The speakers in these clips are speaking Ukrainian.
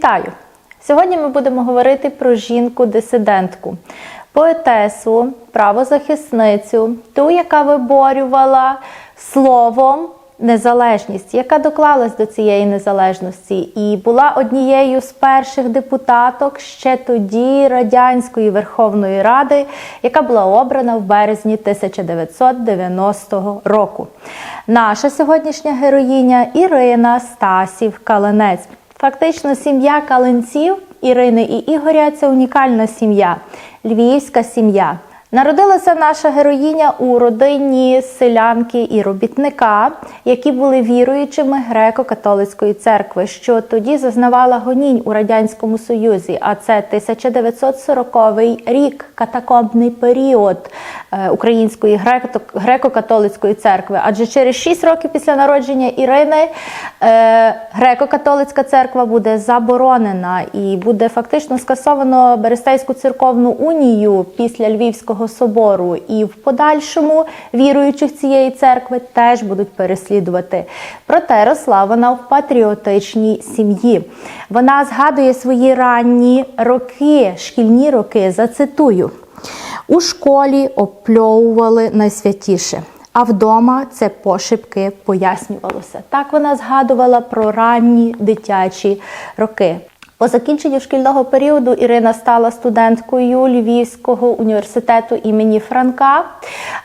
Вітаю! Сьогодні ми будемо говорити про жінку-дисидентку, поетесу, правозахисницю, ту, яка виборювала словом незалежність, яка доклалась до цієї незалежності і була однією з перших депутаток ще тоді Радянської Верховної Ради, яка була обрана в березні 1990 року. Наша сьогоднішня героїня Ірина Стасів Калинець. Фактично, сім'я Калинців Ірини і Ігоря це унікальна сім'я, львівська сім'я. Народилася наша героїня у родині селянки і робітника, які були віруючими греко-католицької церкви, що тоді зазнавала гонінь у радянському союзі. А це 1940 рік, катакомбний період е, української греко-католицької церкви. Адже через 6 років після народження Ірини е, греко-католицька церква буде заборонена і буде фактично скасовано Берестейську церковну унію після Львівського собору. І в подальшому віруючих цієї церкви теж будуть переслідувати. Проте росла вона в патріотичній сім'ї. Вона згадує свої ранні роки, шкільні роки. Зацитую. У школі опльовували найсвятіше, а вдома це пошепки пояснювалося. Так вона згадувала про ранні дитячі роки. По закінченню шкільного періоду Ірина стала студенткою Львівського університету імені Франка,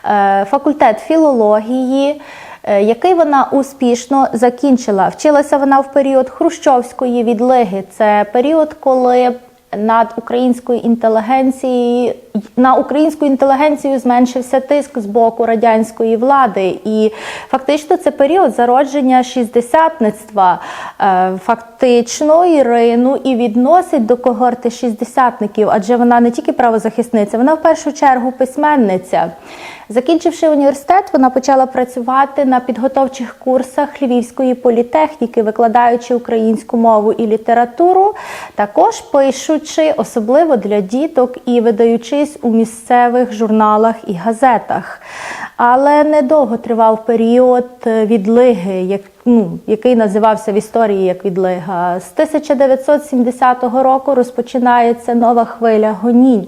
е, факультет філології. е, Який вона успішно закінчила. Вчилася вона в період хрущовської відлиги. Це період, коли над українською інтелігенцією на українську інтелігенцію зменшився тиск з боку радянської влади, і фактично це період зародження шістдесятництва. Е, Фактично Ірину і відносить до когорти шістдесятників, адже вона не тільки правозахисниця, вона в першу чергу письменниця. Закінчивши університет, вона почала працювати на підготовчих курсах Львівської політехніки, викладаючи українську мову і літературу, також пишучи особливо для діток і видаючись у місцевих журналах і газетах. Але недовго тривав період відлиги, як, ну, який називався в історії як відлига. З 1970 року розпочинається нова хвиля гонінь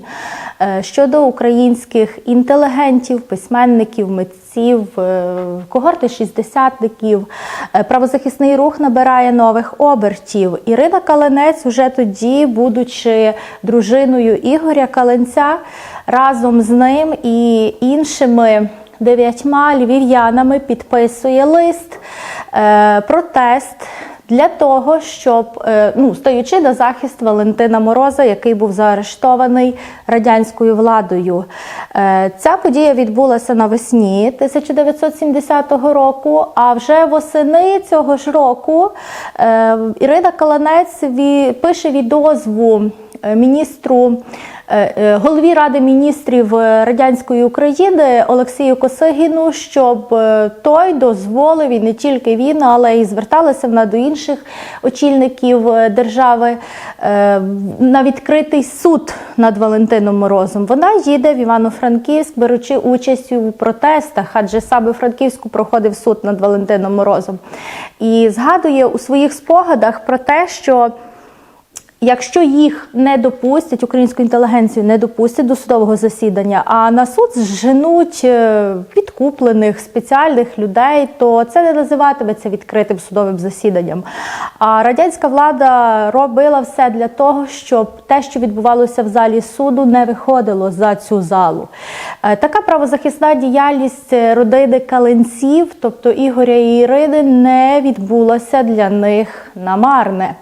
е, щодо українських інтелігентів, письменників, митців, е, когорти шістдесятників. Е, Правозахисний рух набирає нових обертів. Ірина Калинець, уже тоді, будучи дружиною Ігоря Каленця, разом з ним і іншими дев'ятьма львів'янами підписує лист, е, протест. Для того, щоб е, ну, стоючи на захист Валентина Мороза, який був заарештований радянською владою, Е, ця подія відбулася навесні 1970 року. А вже восени цього ж року е, Ірина Каланець пише відозву міністру. е, е, Голові Ради міністрів е, радянської України Олексію Косигіну, щоб е, той дозволив і не тільки він, але й зверталася вона до інших очільників е, держави е, на відкритий суд над Валентином Морозом. Вона їде в Івано-Франківськ, беручи участь у протестах, адже саме Франківську проходив суд над Валентином Морозом. І згадує у своїх спогадах про те, що Якщо їх не допустять, українську інтелігенцію не допустять до судового засідання, а на суд зженуть е, підкуплених спеціальних людей, то це не називатиметься відкритим судовим засіданням. А радянська влада робила все для того, щоб те, що відбувалося в залі суду, не виходило за цю залу. Е, Така правозахисна діяльність родини Каленців, тобто Ігоря і Ірини, не відбулася для них намарне.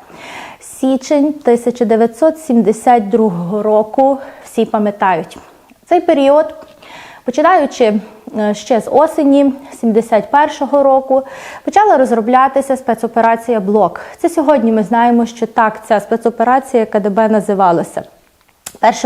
Січень 1972 року всі пам'ятають. Цей період, починаючи е, ще з осені 71-го року, почала розроблятися спецоперація Блок. Це сьогодні ми знаємо, що так ця спецоперація КДБ називалася.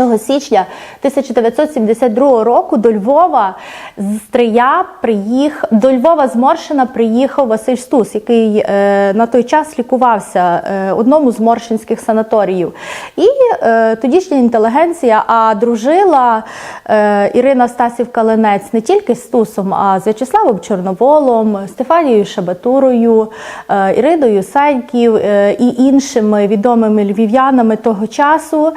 1 січня 1972 року до Львова з Стрия приїх... до Львова з Моршина приїхав Василь Стус, який е, на той час лікувався е, одному з моршинських санаторіїв. І е, тодішня інтелігенція, а дружила е, Ірина Стасів Калинець не тільки з Стусом, а з В'ячеславом Чорноволом, Стефанією Шабатурою, е, Іриною Сеньків е, і іншими відомими львів'янами того часу.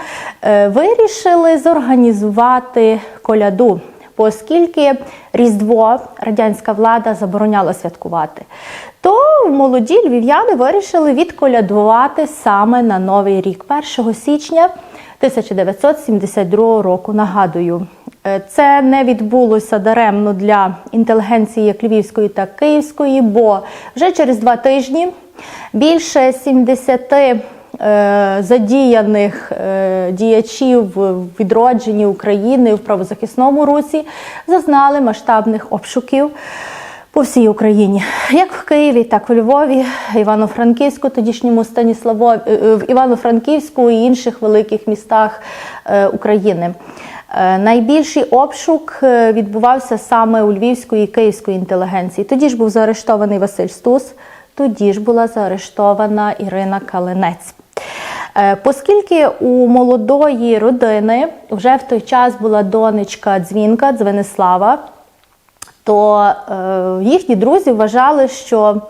Е, вирішили зорганізувати коляду, оскільки Різдво радянська влада забороняла святкувати. То молоді львів'яни вирішили відколядувати саме на Новий рік, 1 січня 1972 року. Нагадую, е, це не відбулося даремно для інтелігенції як львівської, так і київської, бо вже через два тижні більше 70 е, задіяних е, діячів в відродженні України в правозахисному русі зазнали масштабних обшуків по всій Україні, як в Києві, так і у Львові, Івано-Франківську, тодішньому Станіславо, е, е, в Івано-Франківську і інших великих містах е, України. Е, Найбільший обшук е, відбувався саме у Львівської і Київської інтелігенції. Тоді ж був заарештований Василь Стус, тоді ж була заарештована Ірина Калинець. Е, Оскільки у молодої родини вже в той час була донечка дзвінка Дзвенислава, то е, їхні друзі вважали, що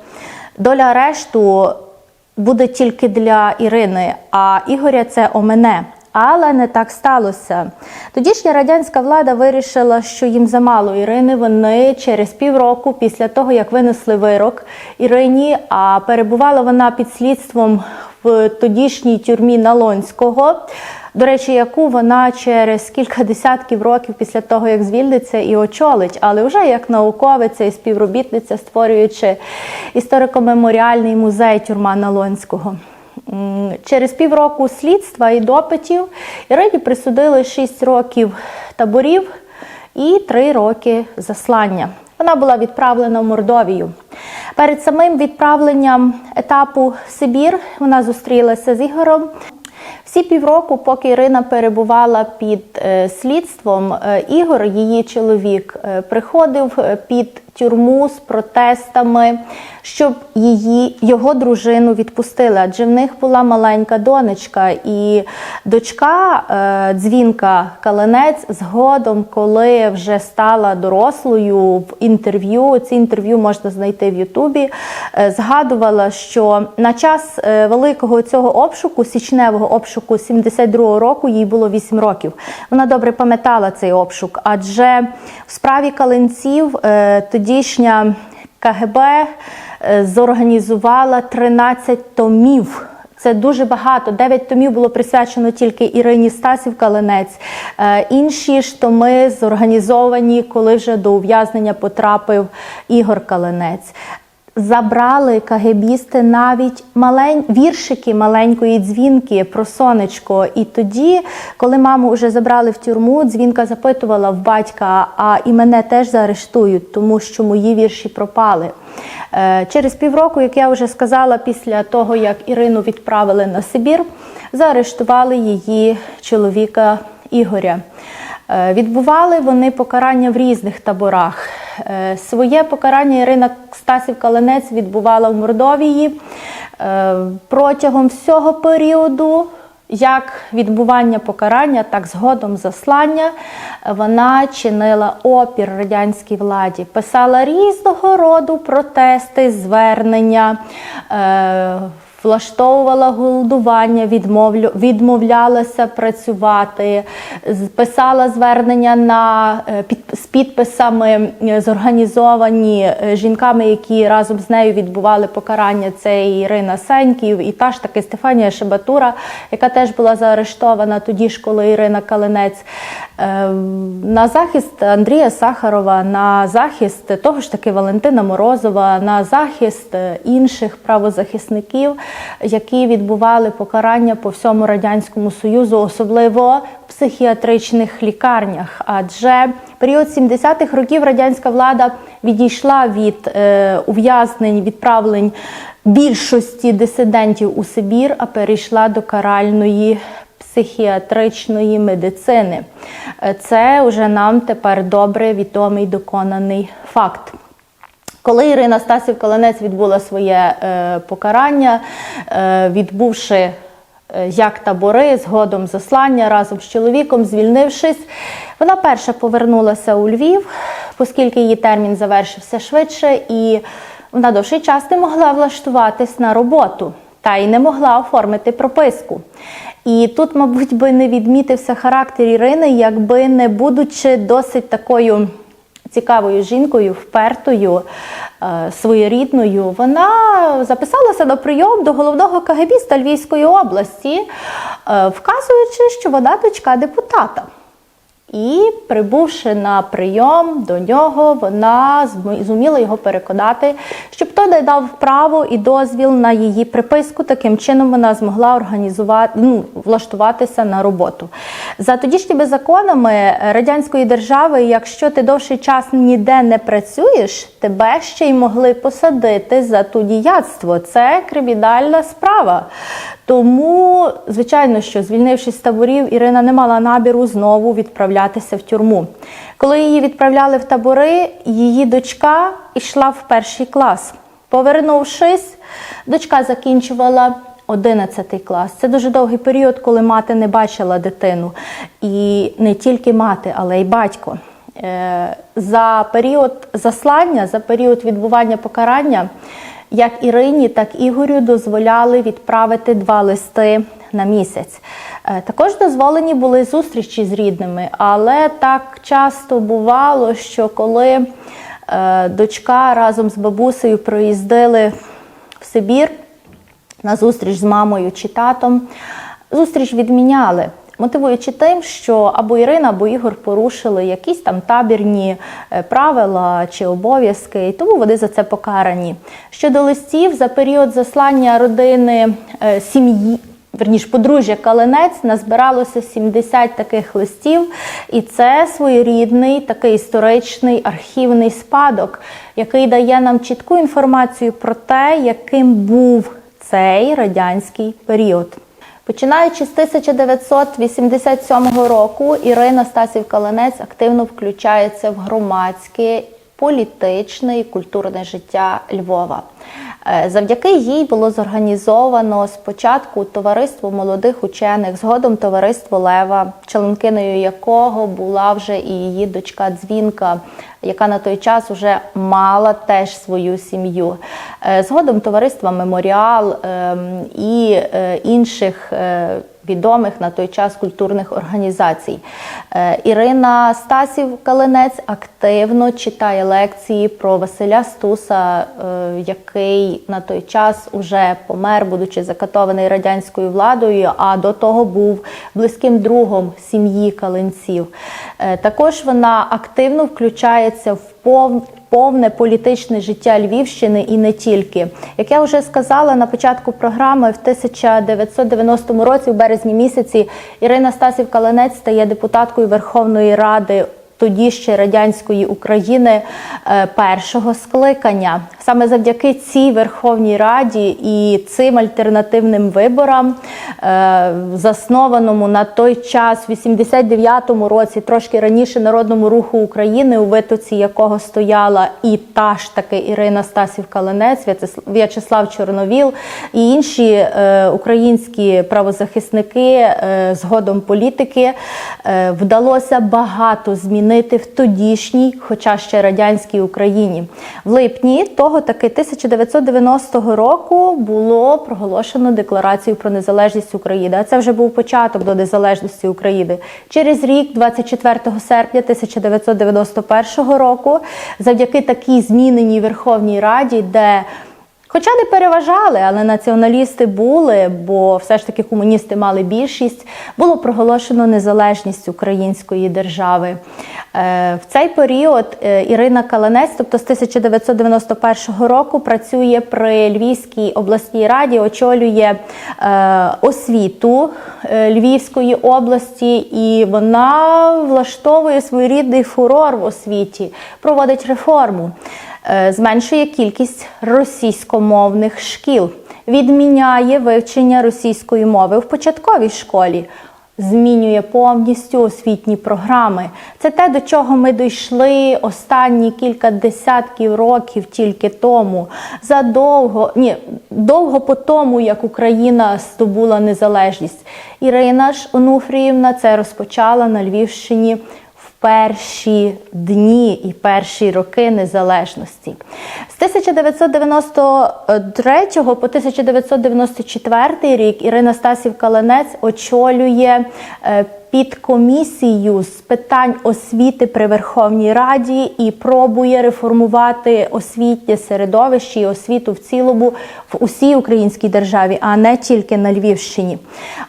доля арешту буде тільки для Ірини, а Ігоря це омене. Але не так сталося. Тодішня радянська влада вирішила, що їм замало Ірини. Вони через півроку після того, як винесли вирок Ірині, а перебувала вона під слідством в тодішній тюрмі Налонського. До речі, яку вона через кілька десятків років після того, як звільниться, і очолить, але вже як науковиця і співробітниця, створюючи історико-меморіальний музей тюрма Налонського. Через півроку слідства і допитів Ірині присудили 6 років таборів і 3 роки заслання. Вона була відправлена в Мордовію. Перед самим відправленням етапу Сибір вона зустрілася з Ігорем. Всі півроку, поки Ірина перебувала під е, слідством, е, Ігор, її чоловік, е, приходив під тюрму з протестами, щоб її його дружину відпустили. Адже в них була маленька донечка, і дочка дзвінка Калинець згодом, коли вже стала дорослою в інтерв'ю. Ці інтерв'ю можна знайти в Ютубі. Згадувала, що на час великого цього обшуку, січневого обшуку 72-го року, їй було 8 років. Вона добре пам'ятала цей обшук, адже в справі Калинців е, тодішня КГБ е, зорганізувала 13 томів. Це дуже багато. Дев'ять томів було присвячено тільки Ірині Стасів Калинець. Е, Інші ж томи зорганізовані, коли вже до ув'язнення потрапив Ігор Калинець. Забрали кагебісти навіть малень... віршики маленької дзвінки про сонечко. І тоді, коли маму вже забрали в тюрму, дзвінка запитувала в батька, а і мене теж заарештують, тому що мої вірші пропали. Е, Через півроку, як я вже сказала, після того, як Ірину відправили на Сибір, заарештували її чоловіка Ігоря. Е, Відбували вони покарання в різних таборах. Е, Своє покарання Ірина Стасів Калинець відбувала в Мордовії Е, протягом всього періоду. Як відбування покарання, так згодом заслання, вона чинила опір радянській владі, писала різного роду протести, звернення, е, влаштовувала голодування, відмовлялася працювати, писала звернення на, е, з підписами е, зорганізовані е, жінками, які разом з нею відбували покарання. Це і Ірина Сеньків, і та ж таки Стефанія Шебатура, яка теж була заарештована тоді ж, коли Ірина Калинець. На захист Андрія Сахарова, на захист того ж таки Валентина Морозова, на захист інших правозахисників, які відбували покарання по всьому радянському союзу, особливо в психіатричних лікарнях. Адже період 70-х років радянська влада відійшла від е, ув'язнень, відправлень більшості дисидентів у Сибір, а перейшла до каральної психіатричної медицини. Е, Це вже нам тепер добре відомий доконаний факт. Коли Ірина Стасів Каланець відбула своє е, покарання, е, відбувши е, як табори, згодом заслання разом з чоловіком, звільнившись, вона перша повернулася у Львів, оскільки її термін завершився швидше, і вона довший час не могла влаштуватись на роботу та й не могла оформити прописку. І тут, мабуть, би не відмітився характер Ірини, якби не будучи досить такою цікавою жінкою, впертою, е, своєрідною, вона записалася на прийом до головного КГБіста Львівської області, е, вказуючи, що вона дочка депутата. І прибувши на прийом до нього, вона зуміла його переконати, щоб той дав право і дозвіл на її приписку. Таким чином вона змогла організувати ну, влаштуватися на роботу. За тодішніми законами радянської держави, якщо ти довший час ніде не працюєш, тебе ще й могли посадити за тудіяцтво. Це кримінальна справа. Тому, звичайно, що звільнившись з таборів, Ірина не мала набіру знову відправлятися в тюрму. Коли її відправляли в табори, її дочка йшла в перший клас. Повернувшись, дочка закінчувала 11 клас. Це дуже довгий період, коли мати не бачила дитину. І не тільки мати, але й батько. Е, За період заслання, за період відбування покарання, як Ірині, так Ігорю дозволяли відправити два листи на місяць. Е, Також дозволені були зустрічі з рідними, але так часто бувало, що коли е, дочка разом з бабусею проїздили в Сибір на зустріч з мамою чи татом, зустріч відміняли. Мотивуючи тим, що або Ірина, або Ігор порушили якісь там табірні е, правила чи обов'язки, і тому вони за це покарані. Щодо листів, за період заслання родини е, сім'ї. Верніш, подружжя Калинець назбиралося 70 таких листів, і це своєрідний такий історичний архівний спадок, який дає нам чітку інформацію про те, яким був цей радянський період. Починаючи з 1987 року, Ірина Стасів Калинець активно включається в громадське, політичне і культурне життя Львова. Е, Завдяки їй було зорганізовано спочатку товариство молодих учених, згодом товариство Лева, членкиною якого була вже і її дочка Дзвінка, яка на той час вже мала теж свою сім'ю. Е, Згодом товариство Меморіал ем, і е, інших. Відомих на той час культурних організацій. Е, Ірина Стасів Калинець активно читає лекції про Василя Стуса, е, який на той час уже помер, будучи закатований радянською владою, а до того був близьким другом сім'ї Калинців. Е, Також вона активно включається в повне політичне життя Львівщини і не тільки. Як я вже сказала на початку програми, в 1990 році, в березні місяці, Ірина Стасів Калинець стає депутаткою Верховної Ради. Тоді ще радянської України е, першого скликання. Саме завдяки цій Верховній Раді і цим альтернативним виборам, е, заснованому на той час, в 89-му році, трошки раніше народному руху України, у витоці якого стояла і та ж таки Ірина Стасів Калинець, В'ячеслав Чорновіл і інші е, українські правозахисники, згодом політики, вдалося багато змінити в тодішній, хоча ще радянській Україні. В липні того таки 1990 року було проголошено декларацію про незалежність України. А це вже був початок до незалежності України. Через рік, 24 серпня 1991 року, завдяки такій зміненій Верховній Раді, де Хоча не переважали, але націоналісти були, бо все ж таки комуністи мали більшість, було проголошено незалежність української держави. Е, В цей період е, Ірина Каланець, тобто з 1991 року, працює при Львівській обласній раді, очолює е, освіту Львівської області, і вона влаштовує своєрідний фурор в освіті, проводить реформу зменшує кількість російськомовних шкіл, відміняє вивчення російської мови в початковій школі. змінює повністю освітні програми. Це те, до чого ми дійшли останні кілька десятків років тільки тому. Задовго, ні, довго по тому, як Україна здобула незалежність. Ірина ж Онуфріївна це розпочала на Львівщині перші дні і перші роки незалежності. З 1993 по 1994 рік Ірина Стасів Каланець очолює е, підкомісію з питань освіти при Верховній Раді і пробує реформувати освітнє середовище і освіту в цілому в усій українській державі, а не тільки на Львівщині.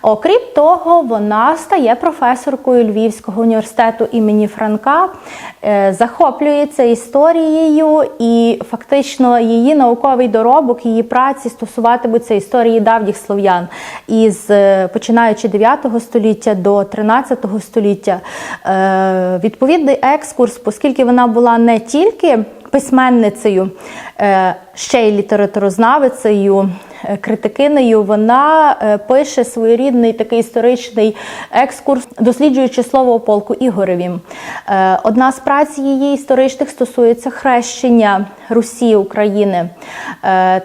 Окрім того, вона стає професоркою Львівського університету імені Франка, е, захоплюється історією, і фактично її науковий доробок, її праці стосуватимуться історії давніх слов'ян із е, починаючи 9 століття до 13 століття. Е, Відповідний екскурс, оскільки вона була не тільки письменницею, е, ще й літературознавицею, е, критикинею, вона пише своєрідний такий історичний екскурс, досліджуючи слово полку Ігоревім. Е, Одна з праць її історичних стосується хрещення Русі України.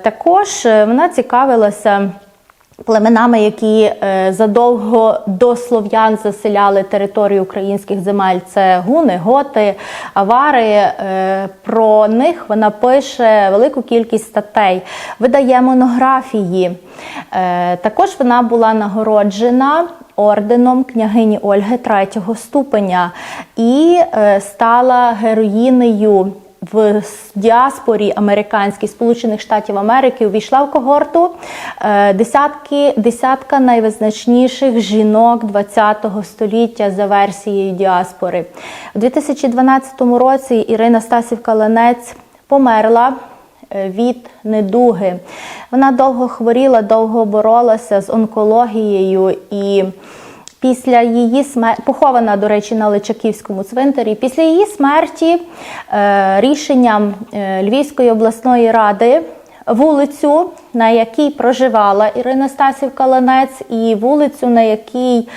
Також вона цікавилася племенами, які е, задовго до слов'ян заселяли територію українських земель. Це гуни, готи, авари. Е, Про них вона пише велику кількість статей, видає монографії. Е, Також вона була нагороджена. Орденом княгині Ольги третього ступеня і стала героїнею в діаспорі американській Сполучених Штатів Америки увійшла в когорту е, десятки, десятка найвизначніших жінок ХХ століття за версією діаспори. У 2012 році Ірина Стасів Каланець померла е, від недуги. Вона довго хворіла, довго боролася з онкологією і. Після її смерті, похована, до речі, на Личаківському цвинтарі, після її смерті е, рішенням е, Львівської обласної ради вулицю, на якій проживала Ірина Стасів Каланець, і вулицю, на якій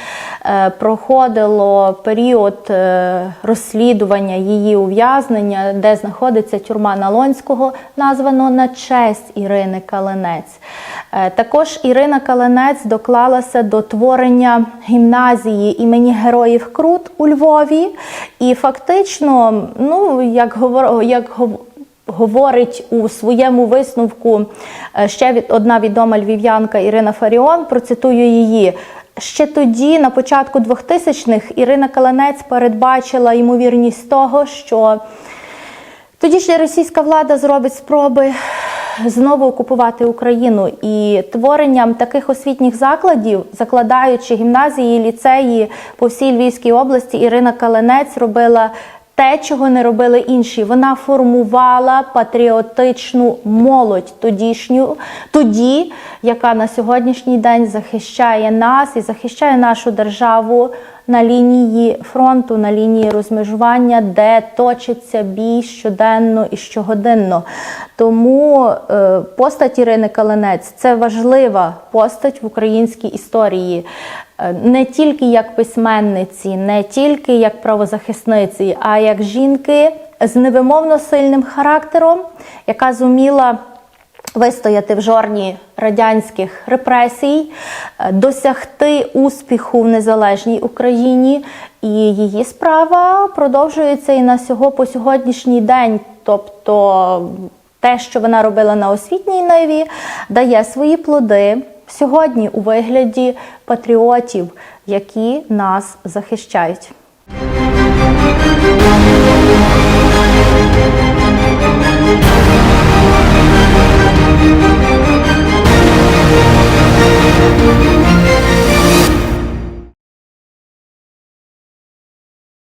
е, проходило період е, розслідування її ув'язнення, де знаходиться тюрма Налонського, названо на честь Ірини Каланець. Е, Також Ірина Каланець доклалася до творення гімназії імені Героїв Крут у Львові. І фактично, ну як говор, як говорить у своєму висновку е, ще одна відома львів'янка Ірина Фаріон, процитую її. Ще тоді, на початку 2000-х, Ірина Каланець передбачила ймовірність того, що Тодішня російська влада зробить спроби знову окупувати Україну і творенням таких освітніх закладів, закладаючи гімназії, ліцеї по всій Львівській області, Ірина Каленець робила. Те, чого не робили інші, вона формувала патріотичну молодь тодішню, тоді, яка на сьогоднішній день захищає нас і захищає нашу державу на лінії фронту, на лінії розмежування, де точиться бій щоденно і щогоденно. Тому е, постать Ірини Калинець це важлива постать в українській історії. Е, Не тільки як письменниці, не тільки як правозахисниці, а як жінки з невимовно сильним характером, яка зуміла вистояти в жорні радянських репресій, е, досягти успіху в незалежній Україні, і її справа продовжується і на сього по сьогоднішній день. Тобто те, що вона робила на освітній ниві, дає свої плоди сьогодні у вигляді патріотів, які нас захищають.